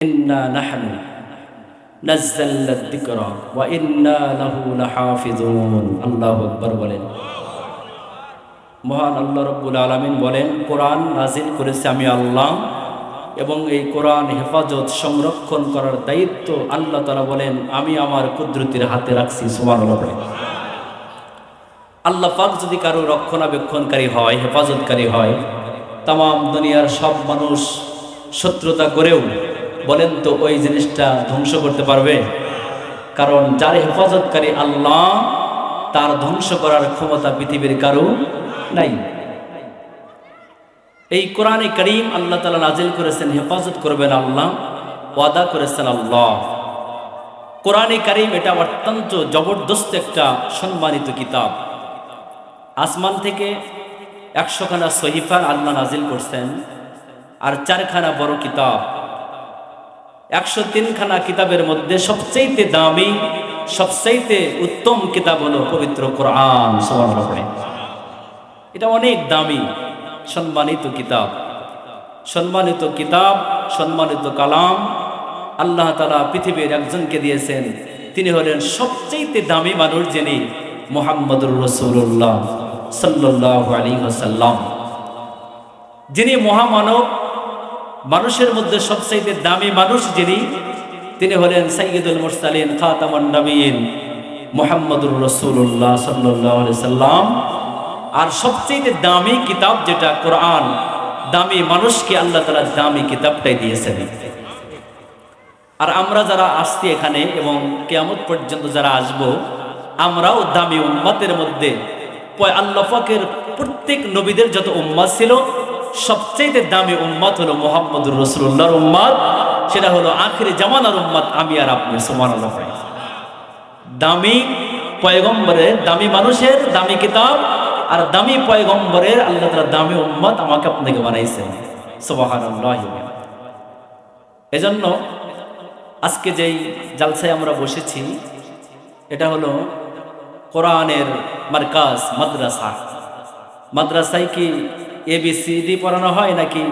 إنا نحن نزلنا الذكر وإنا له لحافظون الله أكبر বলেন মহান আল্লাহ রব্বুল আলমিন বলেন কোরআন নাজিল করেছে আমি আল্লাহ এবং এই কোরআন হেফাজত সংরক্ষণ করার দায়িত্ব আল্লাহ তালা বলেন আমি আমার কুদরতির হাতে রাখছি সুমান আল্লাহ পাক যদি কারো রক্ষণাবেক্ষণকারী হয় হেফাজতকারী হয় তাম দুনিয়ার সব মানুষ শত্রুতা করেও বলেন তো ওই জিনিসটা ধ্বংস করতে পারবে? কারণ যার হেফাজতকারী আল্লাহ, তার ধ্বংস করার ক্ষমতা পৃথিবীর কারও নাই। এই কোরআনে করিম আল্লাহ তালা নাজিল করেছেন, হেফাজত করবেন আল্লাহ, ওয়াদা করেছেন আল্লাহ। কোরআনে করিম এটা অত্যন্ত জবরদস্ত একটা সম্মানিত কিতাব। আসমান থেকে একশোখানা সহিফা আল্লাহ নাজিল করছেন, আর চারখানা বড় কিতাব। একশো তিনখানা কিতাবের মধ্যে সবচেয়ে দামি, সবচাইতে উত্তম কিতাব হলো পবিত্র কোরআন এটা অনেক দামি, সম্মানিত কিতাব। সম্মানিত কিতাব, সম্মানিত কালাম। আল্লাহ তালা পৃথিবীর একজনকে দিয়েছেন। তিনি হলেন সবচেয়ে দামি মানুষ যিনি মোহাম্মদুর রসুল্লাহ সাল্লাহ আলী হাসাল্লাম যিনি মহামানব মানুষের মধ্যে সবচাইতে দামি মানুষ যিনি, তিনি হলেন সাইয়দুল মুরসালিন খাতামান নবীন মোহাম্মদুর রসুল্লাহ সাল্লাহ সাল্লাম। আর সবচেয়ে দামি কিতাব যেটা কোরআন, দামি মানুষকে আল্লাহ তালা দামি কিতাবটাই দিয়েছেন। আর আমরা যারা আসছি এখানে এবং কেয়ামত পর্যন্ত যারা আসব, আমরাও দামি উম্মাতের মধ্যে আল্লাফাকের প্রত্যেক নবীদের যত উম্মাদ ছিল সবচেয়ে দামি উম্মাদ হলো মোহাম্মদুর রসুল্লাহর উম্মাদ সেটা হলো আখেরি জামানার উম্মাদ আমি আর আপনি সমান দামি পয়গম্বরের দামি মানুষের দামি কিতাব আর দামি পয়গম্বরের আল্লাহ তালা দামি উম্মত আমাকে আপনাকে বানাইছেন এজন্য আজকে যেই জালসায় আমরা বসেছি, এটা হলো কোরআনের মার্কাজ, মাদ্রাসা। মাদ্রাসায় কি এ বি সি ডি পড়ানো হয় নাকি?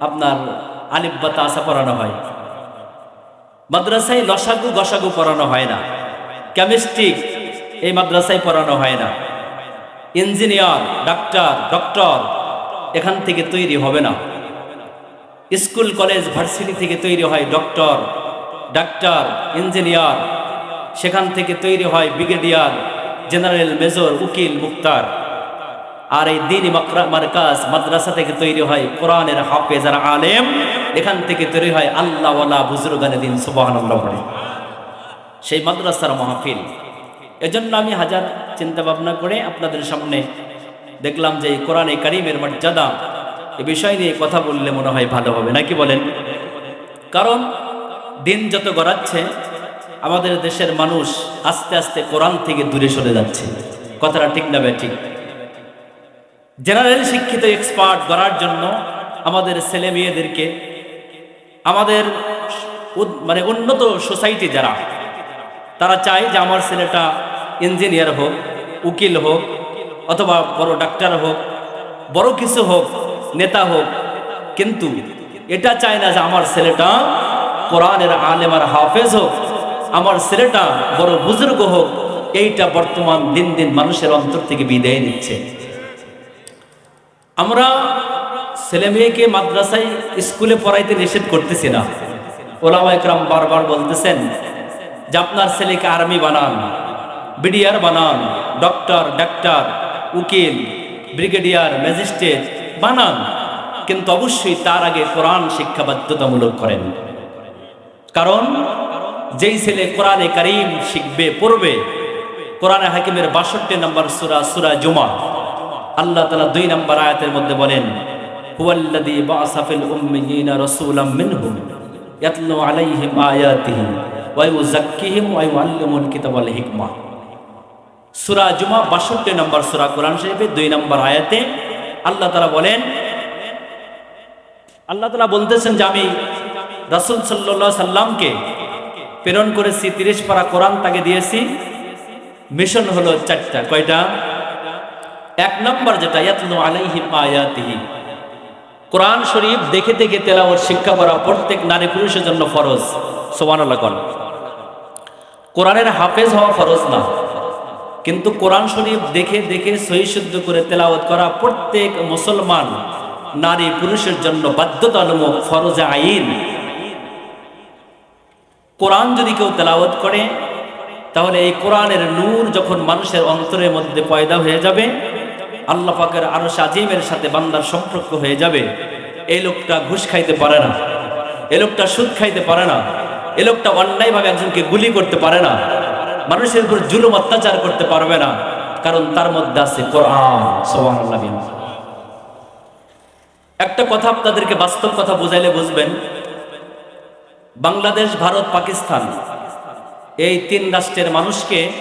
আপনার আলিফ বা তাসা পড়ানো হয়। মাদ্রাসায় লসাগু গসাগু পড়ানো হয় না। কেমিস্ট্রি এই মাদ্রাসায় পড়ানো হয় না। ইঞ্জিনিয়ার, ডাক্তার, ডক্টর এখান থেকে তৈরি হবে না। স্কুল, কলেজ, ভার্সিটি থেকে তৈরি হয় ডক্টর, ডাক্তার, ইঞ্জিনিয়ার। সেখান থেকে তৈরি হয় ব্রিগেডিয়ার, জেনারেল, মেজর, উকিল, মুক্তার। আর এই দিন মার্কাজ মাদ্রাসা থেকে তৈরি হয় কোরআনের হাফেজ আর আলেম। এখান থেকে তৈরি হয় আল্লাহওয়ালা বুজুরগানে দিন সুবাহ সেই মাদ্রাসার মাহফিল। এজন্য আমি হাজার চিন্তা ভাবনা করে আপনাদের সামনে দেখলাম যে এই কোরআনে কারিমের মর্যাদা এ বিষয় নিয়ে কথা বললে মনে হয় ভালো হবে, নাকি বলেন? কারণ দিন যত গড়াচ্ছে, আমাদের দেশের মানুষ আস্তে আস্তে কোরআন থেকে দূরে সরে যাচ্ছে। কথাটা ঠিক না ঠিক? জেনারেল শিক্ষিত এক্সপার্ট করার জন্য আমাদের ছেলে মেয়েদেরকে, আমাদের মানে উন্নত সোসাইটি যারা, তারা চায় যে আমার ছেলেটা ইঞ্জিনিয়ার হোক, উকিল হোক, অথবা বড় ডাক্তার হোক, বড় কিছু হোক, নেতা হোক, কিন্তু এটা চায় না যে আমার ছেলেটা কোরআনের আলেমার হাফেজ হোক, আমার ছেলেটা বড় বুজুর্গ হোক, এইটা বর্তমান দিন দিন মানুষের অন্তর থেকে বিদায় নিচ্ছে। আমরা ছেলে মেয়েকে মাদ্রাসায় স্কুলে পড়াইতে নিষেধ করতেছি না। ওলামা একরাম বারবার বলতেছেন যে আপনার ছেলেকে আর্মি বানান, বিডিআর বানান, ডক্টর, ডাক্তার, উকিল, ব্রিগেডিয়ার, ম্যাজিস্ট্রেট বানান। কিন্তু অবশ্যই তার আগে কোরআন শিক্ষা বাধ্যতামূলক করেন। কারণ যেই ছেলে কোরআনে কারিম শিখবে, পড়বে, কোরআনে হাকিমের বাষট্টি নম্বর সুরা সুরা জুমা আল্লাহ তালা দুই নম্বর আয়াতের মধ্যে বলেন নম্বর কোরআন দুই নম্বর আয়াতে আল্লাহ বলেন, আল্লাহ বলতেছেন যে আমি রাসুল সাল্লা সাল্লামকে প্রেরণ করেছি, তিরিশ পারা কোরআন তাকে দিয়েছি। মিশন হলো চারটা, কয়টা? এক নম্বর যেটা, ইয়াতলু আলাইহিম আয়াতিহি। কোরআন শরীফ দেখে দেখে তেলাওয়াত শিক্ষা করা প্রত্যেক নারী পুরুষের জন্য ফরজ সোমানুল্লাহ কন। কোরআনের হাফেজ হওয়া ফরজ না। কিন্তু কোরআন শরীফ দেখে দেখে সহিশুদ্ধ করে তেলাওয়াত করা প্রত্যেক মুসলমান নারী পুরুষের জন্য বাধ্যতামূলক ফরজে আইন। কোরআন যদি কেউ তেলাওয়াত করে, তাহলে এই কোরআনের নূর যখন মানুষের অন্তরের মধ্যে পয়দা হয়ে যাবে আল্লাহ পাকের আরও আজিমের সাথে বান্দার সম্পর্ক হয়ে যাবে। এই লোকটা ঘুষ খাইতে পারে না। এই লোকটা সুদ খাইতে পারে না। এই লোকটা অন্যায়ভাবে একজনকে গুলি করতে পারে না। মানুষের উপর জুলুম, অত্যাচার করতে পারবে না। কারণ তার মধ্যে আছে একটা কথা আপনাদেরকে বাস্তব কথা বুঝাইলে বুঝবেন। বাংলাদেশ, ভারত, পাকিস্তান এই তিন রাষ্ট্রের মানুষকে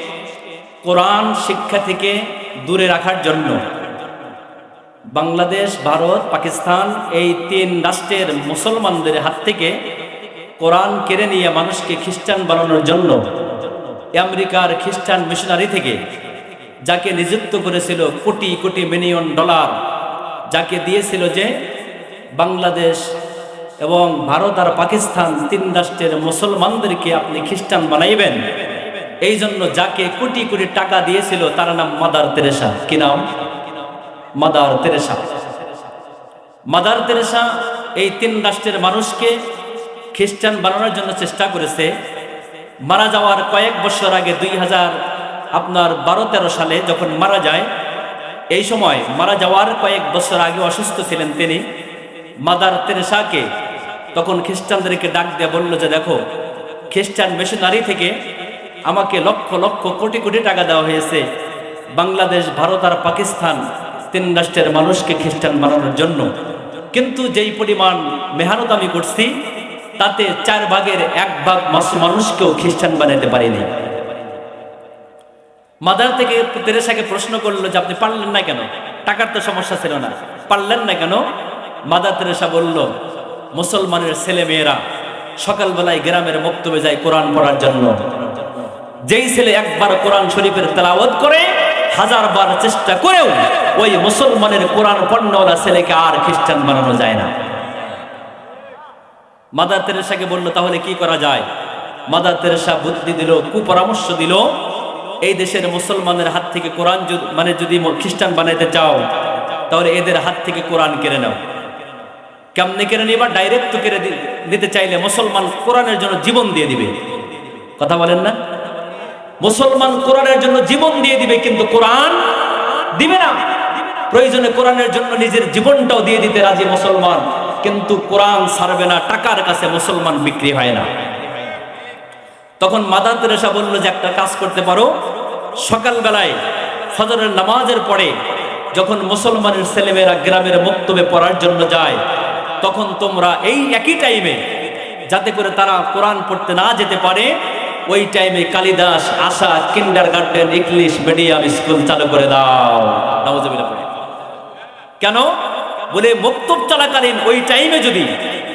কোরআন শিক্ষা থেকে দূরে রাখার জন্য বাংলাদেশ, ভারত, পাকিস্তান এই তিন রাষ্ট্রের মুসলমানদের হাত থেকে কোরআন কেড়ে নিয়ে মানুষকে খ্রিস্টান বানানোর জন্য আমেরিকার খ্রিস্টান মিশনারি থেকে যাকে নিযুক্ত করেছিল কোটি কোটি মিলিয়ন ডলার, যাকে দিয়েছিল যে বাংলাদেশ এবং ভারত আর পাকিস্তান তিন রাষ্ট্রের মুসলমানদেরকে আপনি খ্রিস্টান বানাইবেন। এই জন্য যাকে কোটি কোটি টাকা দিয়েছিল তার নাম মাদার তেরেসা। কি নাম? Mother Teresa. মাদার তেরেসা এই তিন রাষ্ট্রের মানুষকে খ্রিস্টান বানানোর জন্য চেষ্টা করেছে। মারা যাওয়ার কয়েক বছর আগে দুই হাজার আপনার বারো তেরো সালে যখন মারা যায়, এই সময় মারা যাওয়ার কয়েক বছর আগে অসুস্থ ছিলেন তিনি। মাদার তেরেসাকে তখন খ্রিস্টানদেরকে ডাক দিয়ে বলল যে, দেখো, খ্রিস্টান মিশনারি থেকে আমাকে লক্ষ লক্ষ কোটি কোটি টাকা দেওয়া হয়েছে। বাংলাদেশ, ভারত আর পাকিস্তান তিন রাষ্ট্রের মানুষকে খ্রিস্টান বানানোর জন্য। কিন্তু যেই পরিমাণ মেহনত আমি করছি, তাতে চার ভাগের এক ভাগ মানুষকেও খ্রিস্টান বানাতে পারিনি। মাদার থেকে তেরেসাকে প্রশ্ন করল যে, আপনি পারলেন না কেন? টাকার তো সমস্যা ছিল না। পারলেন না কেন? মাদার তেরেসা বলল, মুসলমানের ছেলে মেয়েরা সকালবেলায় গ্রামের বক্তব্যে যায় কোরআন পড়ার জন্য। যেই ছেলে একবার কোরআন শরীফের তেলাওয়াত করে হাজার বার চেষ্টা করেও ওই মুসলমানের কোরআন পণ্যওয়ালা ছেলেকে আর খ্রিস্টান বানানো যায় না। মাদার তেরেসাকে বলল, তাহলে কি করা যায়? মাদার তেরেসা বুদ্ধি দিল, কুপরামর্শ দিল, এই দেশের মুসলমানের হাত থেকে কোরআন মানে যদি খ্রিস্টান বানাইতে চাও, তাহলে এদের হাত থেকে কোরআন কেড়ে নাও। কেমনে কেড়ে নিবা? ডাইরেক্ট তো কেড়ে দিতে চাইলে মুসলমান কোরআনের জন্য জীবন দিয়ে দিবে। কথা বলেন না? মুসলমান কোরআনের জন্য জীবন দিয়ে দিবে, কিন্তু কোরআন দিবে না। প্রয়োজনে কোরআনের জন্য নিজের জীবনটাও দিয়ে দিতে রাজি মুসলমান। কিন্তু কোরআন ছাড়বে না, টাকার কাছে মুসলমান বিক্রি হয় না। তখন মাদার তেরেসা বলল যে, একটা কাজ করতে পারো, সকালবেলায় ফজরের নামাজের পরে যখন মুসলমানের ছেলেমেয়েরা গ্রামের বক্তব্যে পড়ার জন্য যায়, তখন তোমরা এই একই টাইমে যাতে করে তারা কোরআন পড়তে না যেতে পারে, ওই টাইমে Kalidas, Asha kindergarten English medium school চালু করে দাও। পড়ে কেন? বলে বক্তব্য চলাকালীন ওই টাইমে যদি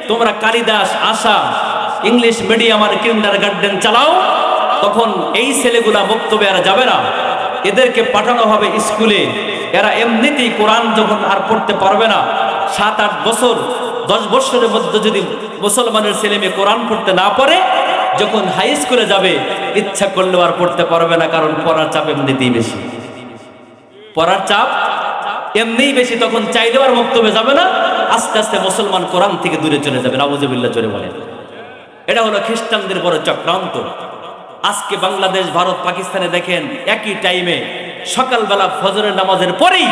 তোমরা কালিদাস, আশা, ইংলিশ মিডিয়াম আর কিন্ডার গার্ডেন চালাও, তখন এই ছেলেগুলা বক্তব্যে আর যাবে না। এদেরকে পাঠানো হবে স্কুলে। এরা এমনিতেই কোরআন যখন আর পড়তে পারবে না। সাত, আট বছর, দশ বছরের মধ্যে যদি মুসলমানের ছেলে মেয়ে কোরআন পড়তে না পারে, যখন হাই স্কুলে যাবে, ইচ্ছা করলেও আর পড়তে পারবে না, কারণ পড়ার চাপ এমনিতেই বেশি। পড়ার চাপ এমনিই বেশি তখন চাইলেও আর বক্তব্যে যাবে না। আস্তে আস্তে মুসলমান কোরআন থেকে দূরে চলে যাবে নাবুজবিল্লা চলে বলে এটা হলো খ্রিস্টানদের বড় চক্রান্ত। আজকে বাংলাদেশ, ভারত, পাকিস্তানে দেখেন একই টাইমে সকালবেলা ফজরের নামাজের পরেই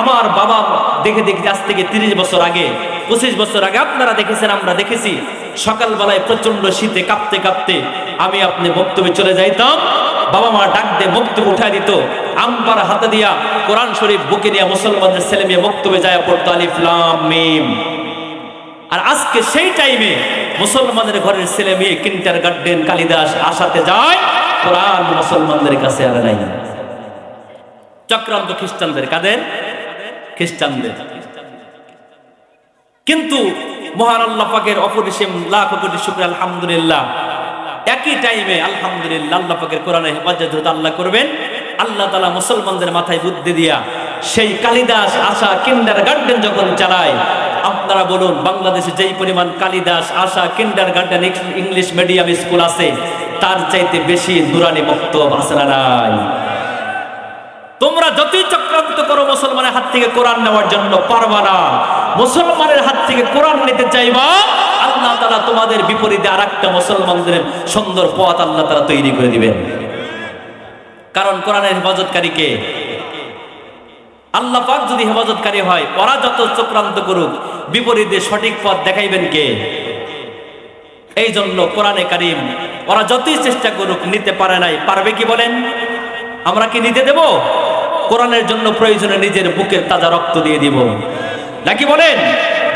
আমার বাবা দেখে দেখে আজ থেকে তিরিশ বছর আগে, পঁচিশ বছর আগে আপনারা দেখেছেন, আমরা দেখেছি সকালবেলায় প্রচণ্ড শীতে কাঁপতে কাঁপতে আমি আপনি বক্তব্যে চলে যাইতাম। বাবা মা ডাক দিয়ে বক্তব্য উঠায় দিত। আমপার হাতে দিয়া কোরআন শরীফ বুকে নিয়ে মুসলমানদের ছেলে মেয়ে বক্তব্যে যায়, পড়তো আলিফলাম মিম। আর আজকে সেই টাইমে মুসলমানের ঘরের ছেলে মেয়ে কিন্টার গার্ডেন কালিদাস আসাতে যায়, কোরআন মুসলমানদের কাছে আর নাই। চক্রান্ত খ্রিস্টানদের, কাদের? খ্রিস্টানদের। কিন্তু মহান আল্লাহ পাকের অপরিসীম লাখ কোটি শুক্র আলহামদুলিল্লাহ। একই টাইমে আলহামদুলিল্লাহ আল্লাহ পাকের কোরআনে হেফাজত আল্লাহ করবেন, আল্লাহ তালা মুসলমানদের মাথায় বুদ্ধি দিয়া সেই কালিদাস আশা কিন্ডার গার্ডেন যখন চালায়, আপনারা বলুন বাংলাদেশে যেই পরিমাণ Kalidas Asha kindergarten English medium school আছে, তার চাইতে বেশি নুরানি বক্তব্য না নাই? তোমরা যতই চক্রান্ত করো মুসলমানের হাত থেকে কোরআন নেওয়ার জন্য পারবা না, মুসলমানের হাত থেকে কোরআন নিতে চাইবা আল্লাহ তালা তোমাদের বিপরীতে আর একটা মুসলমানদের সুন্দর পথ আল্লাহ তালা তৈরি করে দিবেন। কারণ কোরআনের হেফাজতকারীকে আল্লাহ পাক যদি হেফাজতকারী হয়, ওরা যত চক্রান্ত করুক, বিপরীতে সঠিক পথ দেখাইবেন কে? এই জন্য কোরআনে কারিম, ওরা যতই চেষ্টা করুক, নিতে পারে নাই। পারবে কি বলেন? আমরা কি নিতে দেব? কোরআনের জন্য প্রয়োজনে নিজের বুকের তাজা রক্ত দিয়ে দিব। নাকি বলেন,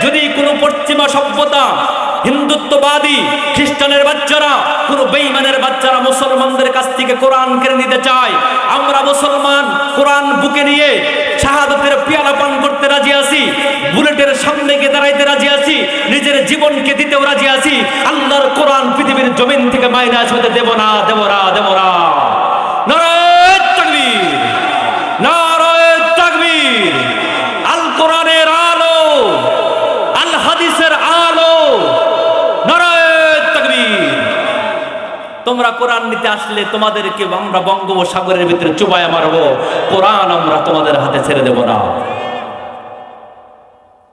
যদি কোনো পশ্চিমা সভ্যতা হিন্দুত্ববাদী খ্রিস্টানের বাচ্চারা, কোনো বেইমানের বাচ্চারা মুসলমানদের কাছ থেকে কোরআন কেড়ে নিতে চায়। আমরা মুসলমান কোরআন বুকে নিয়ে শাহাদতের পিয়ালা পান করতে রাজি আছি, বুলেটের সামনে গিয়ে দাঁড়াইতে রাজি আছি, নিজের জীবনকে দিতেও রাজি আছি, আল্লাহর কোরআন পৃথিবীর জমিন থেকে মাইনাস হতে দেব না দেব না দেব না নারায়ে তাকবীর নারায়ে তাকবীর আল কোরআনের আলো আল হাদিসের আলো নারায়ে তাকবীর তোমরা কোরআন নিতে আসলে তোমাদেরকে আমরা বঙ্গোপসাগরের ভিতরে চুবায় মারবো। কোরআন আমরা তোমাদের হাতে ছেড়ে দেব না।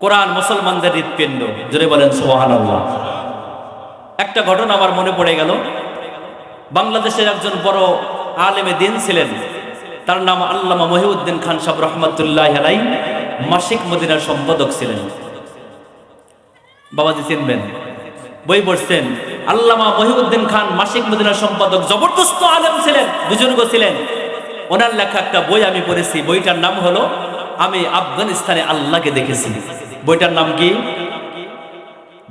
কোরআন মুসলমানদের হৃৎপিণ্ড। জোরে বলেন সোহান একটা ঘটনা আমার মনে পড়ে গেল। বাংলাদেশের একজন বড় আলেমে দিন ছিলেন। তার নাম আল্লামা মহিউদ্দিন খান সাহেব রহমতুল্লাহ মাসিক মদিনার সম্পাদক ছিলেন। বাবাজি চিনবেন? বই পড়ছেন। আল্লামা মহিউদ্দিন খান মাসিক মদিনার সম্পাদক, জবরদস্ত আলেম ছিলেন বুজুর্গ ছিলেন। ওনার লেখা একটা বই আমি পড়েছি, বইটার নাম হলো, আমি আফগানিস্তানে আল্লাহকে দেখেছি। বইটার নাম কি?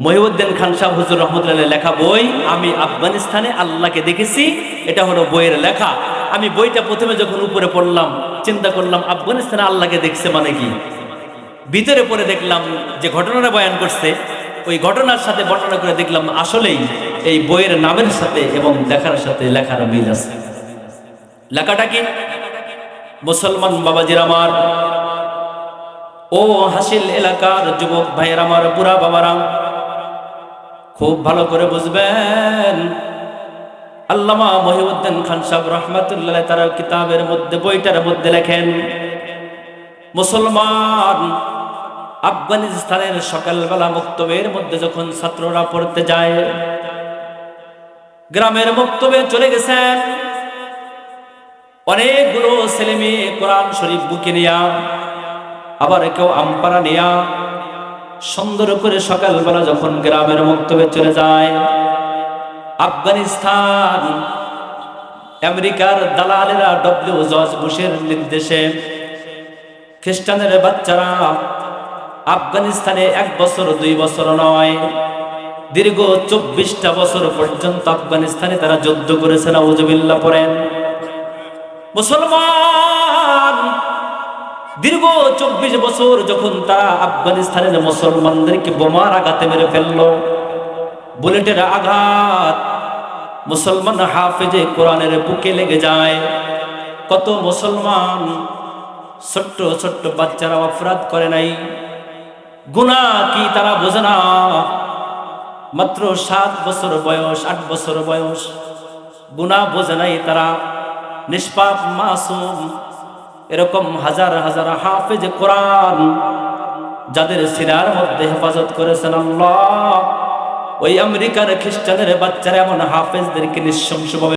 মহিউদ্দিন খান সাহ হুজুর রহমতুল্লাহ লেখা বই, আমি আফগানিস্তানে আল্লাহকে দেখেছি। এটা হলো বইয়ের লেখা। আমি বইটা প্রথমে যখন উপরে পড়লাম, চিন্তা করলাম, আফগানিস্তানে আল্লাহকে দেখছে মানে কি? ভিতরে পড়ে দেখলাম যে ঘটনাটা বয়ান করছে ওই ঘটনার সাথে বর্ণনা করে দেখলাম আসলেই এই বইয়ের নামের সাথে এবং লেখার সাথে লেখার মিল আছে। লেখাটা কি? মুসলমান বাবাজির আমার। ও হাসিল এলাকার যুবক ভাইয়ের আমার পুরা বাবারা। খুব ভালো করে বুঝবেন। আল্লামা মহিউদ্দিন খান সাহেব রহমতুল্লাহ তার কিতাবের মধ্যে, বইটার মধ্যে লেখেন, মুসলমান আফগানিস্তানের সকালবেলা মুক্তবের মধ্যে যখন ছাত্ররা পড়তে যায়, গ্রামের মুক্তবে চলে গেছেন। অনেকগুলো ছেলে মেয়ে কোরআন শরীফ বুকে নিয়া, আবার কেউ আমপারা নিয়া, সুন্দর করে সকালবেলা যখন গ্রামের মুক্তবে চলে যায়, আফগানিস্তান, আমেরিকার দালালেরা ডব্লিউ জর্জ বুশের নির্দেশে খ্রিস্টানের বাচ্চারা আফগানিস্তানে এক বছর, দুই বছর নয়। দীর্ঘ চব্বিশটা বছর পর্যন্ত আফগানিস্তানে তারা যুদ্ধ করেছেন না উজবিল্লা পড়েন। মুসলমান, দীর্ঘ চব্বিশ বছর যখন তারা আফগানিস্তানের মুসলমানদেরকে বোমার আঘাতে মেরে ফেলল, বুলেটের আঘাত, মুসলমান হাফেজে কোরআনের বুকে লেগে যায়। কত মুসলমান ছোট্ট ছোট্ট বাচ্চারা অপরাধ করে নাই। গুণা কি তারা বোঝে না। মাত্র সাত বছর বয়স, আট বছর বয়স। গুণা বোঝে নাই তারা। নিষ্পাপ, মাসুম, এরকম হাজার হাজার হাফেজ কোরআন যাদের সিনার মধ্যে হেফাজত করেছেন আল্লাহ। ওই আমেরিকার খ্রিস্টানের বাচ্চারা এমন হাফেজদেরকে নিঃশংসভাবে